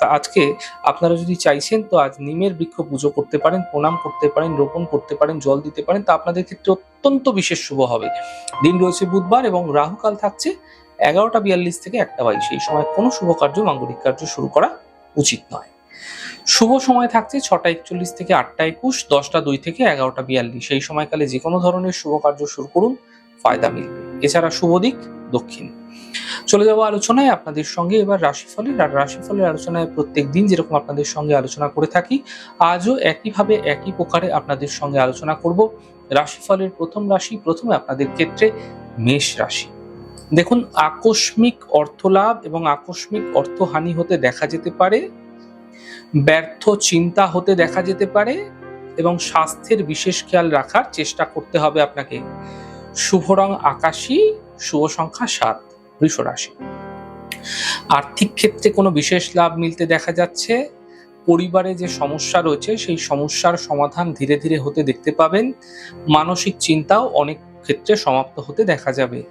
তা আজকে আপনারা যদি চাইছেন, তো আজ নিমের বৃক্ষ পুজো করতে পারেন, প্রণাম করতে পারেন, রোপণ করতে পারেন, জল দিতে পারেন, তা আপনাদের ক্ষেত্রে অত্যন্ত বিশেষ শুভ হবে। দিন রয়েছে বুধবার এবং রাহুকাল থাকছে এগারোটা বিয়াল্লিশ থেকে একটা বাইশ। এই সময় কোনো শুভ কার্য, মাঙ্গলিক কার্য শুরু করা উচিত নয়। শুভ সময় থাকছে ছটা একচল্লিশ থেকে আটটা একুশ, দশটা দুই থেকে এগারোটা বিয়াল্লিশ। এই সময়কালে যে কোনো ধরনের শুভ কার্য শুরু করুন, ফায়দা মিলবে। এছাড়া শুভ দিক দক্ষিণ। চলে যাব আলোচনায় আপনাদের সঙ্গে, এবার রাশিফলের। আর রাশিফলের আলোচনায় প্রত্যেক দিন যেরকম আপনাদের সঙ্গে আলোচনা করে থাকি, আজও একইভাবে একই প্রকারে আপনাদের সঙ্গে আলোচনা করব। রাশিফলের প্রথম রাশি, প্রথমে আপনাদের ক্ষেত্রে মেষ রাশি। দেখুন, আকস্মিক অর্থলাভ এবং আকস্মিক অর্থহানি হতে দেখা যেতে পারে, ব্যর্থ চিন্তা হতে দেখা যেতে পারে এবং স্বাস্থ্যের বিশেষ খেয়াল রাখার চেষ্টা করতে হবে আপনাকে। শুভ রং আকাশী শুভ সংখ্যা সাত বৃষ রাশি আর্থিক ক্ষেত্রে কোনো বিশেষ লাভ মিলতে দেখা যাচ্ছে। পরিবারে যে সমস্যা রয়েছে, সেই সমস্যার সমাধান ধীরে ধীরে হতে দেখতে পাবেন। মানসিক চিন্তাও অনেক ক্ষেত্রে সমাপ্ত হতে দেখা যাবে।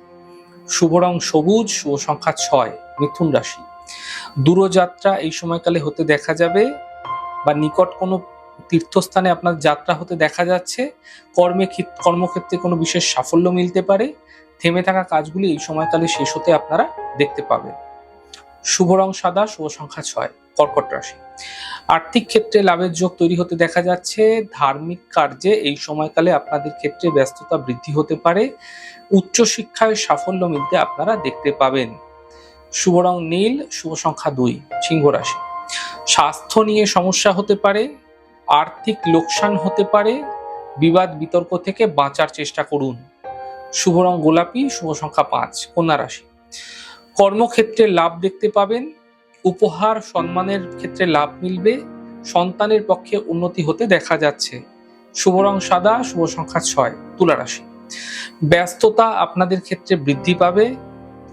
শুভ রং সবুজ শুভ সংখ্যা ছয়, মিথুন রাশি। দূরযাত্রা এই সময়কালে হতে দেখা যাবে বা নিকট কোনো তীর্থস্থানে আপনার যাত্রা হতে দেখা যাচ্ছে। কর্মে ক্ষেত- কর্মক্ষেত্রে কোনো বিশেষ সাফল্য মিলতে পারে। থেমে থাকা কাজগুলি এই সময়কালে শেষ হতে আপনারা দেখতে পাবেন। শুভ রং সাদা, শুভ সংখ্যা ছয়, কর্কট রাশি। আর্থিক ক্ষেত্রে লাভের যোগ তৈরি হতে দেখা যাচ্ছে। ধার্মিক কার্যে এই সময়কালে আপনাদের ক্ষেত্রে ব্যস্ততা বৃদ্ধি হতে পারে। উচ্চশিক্ষায় সাফল্য মিলতে আপনারা দেখতে পাবেন। শুভ রং নীল, শুভ সংখ্যা দুই, সিংহ রাশি। স্বাস্থ্য নিয়ে সমস্যা হতে পারে। আর্থিক লোকসান হতে পারে, বিবাদ বিতর্ক থেকে বাঁচার চেষ্টা করুন। শুভ রং গোলাপি, শুভ সংখ্যা পাঁচ, কন্যা রাশি। কর্মক্ষেত্রে লাভ দেখতে পাবেন, উপহার সম্মানের ক্ষেত্রে লাভ মিলবে, সন্তানের পক্ষে উন্নতি হতে দেখা যাচ্ছে। শুভ রং সাদা, শুভ সংখ্যা ছয়, তুলা রাশি। ব্যস্ততা আপনাদের ক্ষেত্রে বৃদ্ধি পাবে,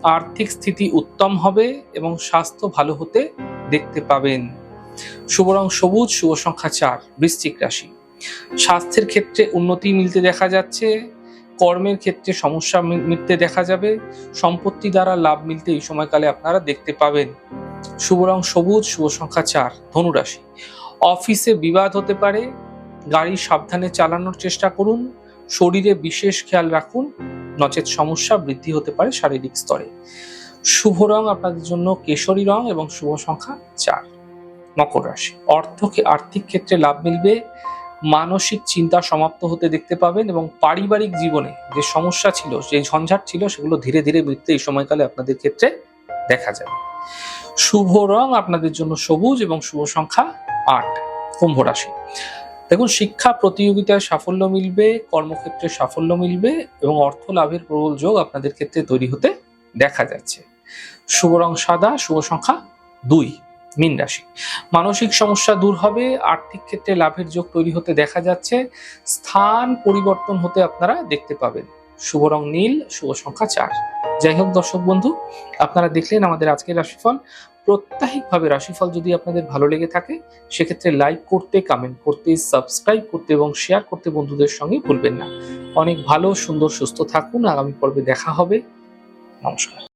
আর্থিক স্থিতি উত্তম হবে এবং স্বাস্থ্য ভালো হতে দেখতে পাবেন। শুভ রং সবুজ, শুভ সংখ্যা চার, বৃশ্চিক রাশি। স্বাস্থ্যের ক্ষেত্রে উন্নতি মিলতে দেখা যাচ্ছে, কর্মের ক্ষেত্রে সমস্যা মি- মিটতে দেখা যাবে, সম্পত্তি দ্বারা লাভ মিলতে এই সময়কালে আপনারা দেখতে পাবেন। শুভ রং সবুজ, শুভ সংখ্যা চার ধনুরাশি অফিসে বিবাদ হতে পারে, গাড়ি সাবধানে চালানোর চেষ্টা করুন, শরীরে বিশেষ খেয়াল রাখুন, নচেত সমস্যা বৃদ্ধি হতে পারে শারীরিক স্তরে। শুভ রং আপনাদের জন্য কেশরী রং এবং শুভ সংখ্যা চার। মকর রাশি। অর্থকে আর্থিক ক্ষেত্রে লাভ মিলবে, মানসিক চিন্তা সমাপ্ত হতে দেখতে পাবেন এবং পারিবারিক জীবনে যে সমস্যা ছিল, যে ঝঞ্ঝাট ছিল, সেগুলো ধীরে ধীরে মিটতে এই সময়কালে আপনাদের ক্ষেত্রে দেখা যাবে। শুভ রং আপনাদের জন্য সবুজ এবং শুভ সংখ্যা আট, কুম্ভ রাশি। দেখুন, শিক্ষা প্রতিযোগিতায় সাফল্য মিলবে, কর্মক্ষেত্রে সাফল্য মিলবে এবং অর্থ লাভের প্রবল যোগ আপনাদের ক্ষেত্রে তৈরি হতে দেখা যাচ্ছে। শুভ রং সাদা, শুভ সংখ্যা দুই। মীন রাশি। মানসিক সমস্যা দূর হবে, আর্থিক ক্ষেত্রে লাভের যোগ তৈরি হতে দেখা যাচ্ছে। স্থান পরিবর্তন হতে আপনারা দেখতে পাবেন। শুভ রং নীল, শুভ সংখ্যা চার। যাই হোক দর্শক বন্ধু, আপনারা দেখলেন আমাদের আজকের রাশিফল। প্রত্যাহিকভাবে রাশিফল যদি আপনাদের ভালো লেগে থাকে, সেক্ষেত্রে লাইক করতে কমেন্ট করতে সাবস্ক্রাইব করতে এবং শেয়ার করতে বন্ধুদের সঙ্গে ভুলবেন না। অনেক ভালো, সুন্দর, সুস্থ থাকুন। আগামী পর্বে দেখা হবে। নমস্কার।